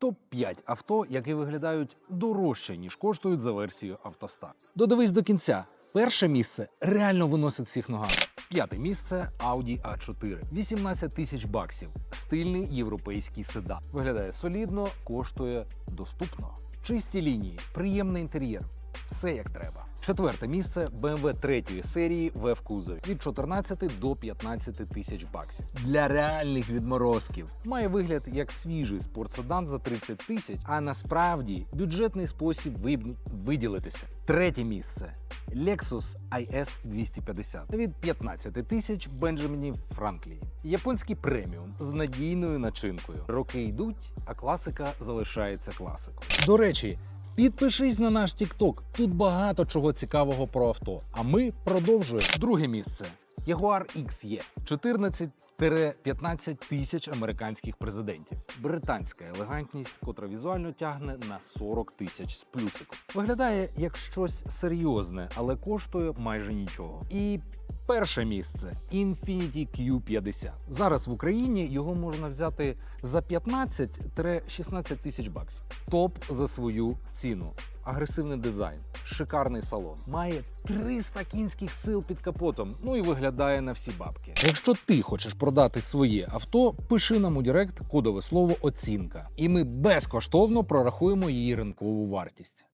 Топ-5 авто, які виглядають дорожче, ніж коштують за версією автоста. Додивись до кінця. Перше місце реально виносить всіх ногами. П'яте місце Audi A4. 18 тисяч баксів. Стильний європейський седан. Виглядає солідно, коштує доступно. Чисті лінії, приємний інтер'єр. Все як треба. Четверте місце BMW третьої серії в кузові від 14 до 15 тисяч баксів. Для реальних відморозків має вигляд як свіжий спортседан за 30 тисяч, а насправді бюджетний спосіб виділитися. Третє місце. Lexus IS 250 від 15 тисяч в Бенджаміні Франклі. Японський преміум з надійною начинкою. Роки йдуть, а класика залишається класикою. До речі, підпишись на наш TikTok. Тут багато чого цікавого про авто. А ми продовжуємо. Друге місце. Jaguar XE 14 15 тисяч американських президентів. Британська елегантність, котра візуально тягне на 40 тисяч з плюсиком. Виглядає як щось серйозне, але коштує майже нічого. І перше місце Infiniti Q50. Зараз в Україні його можна взяти за 15-16 тисяч баксів. Топ за свою ціну. Агресивний дизайн, шикарний салон, має 300 кінських сил під капотом. Ну і виглядає на всі бабки. Якщо ти хочеш продати своє авто, пиши нам у Директ кодове слово оцінка, і ми безкоштовно прорахуємо її ринкову вартість.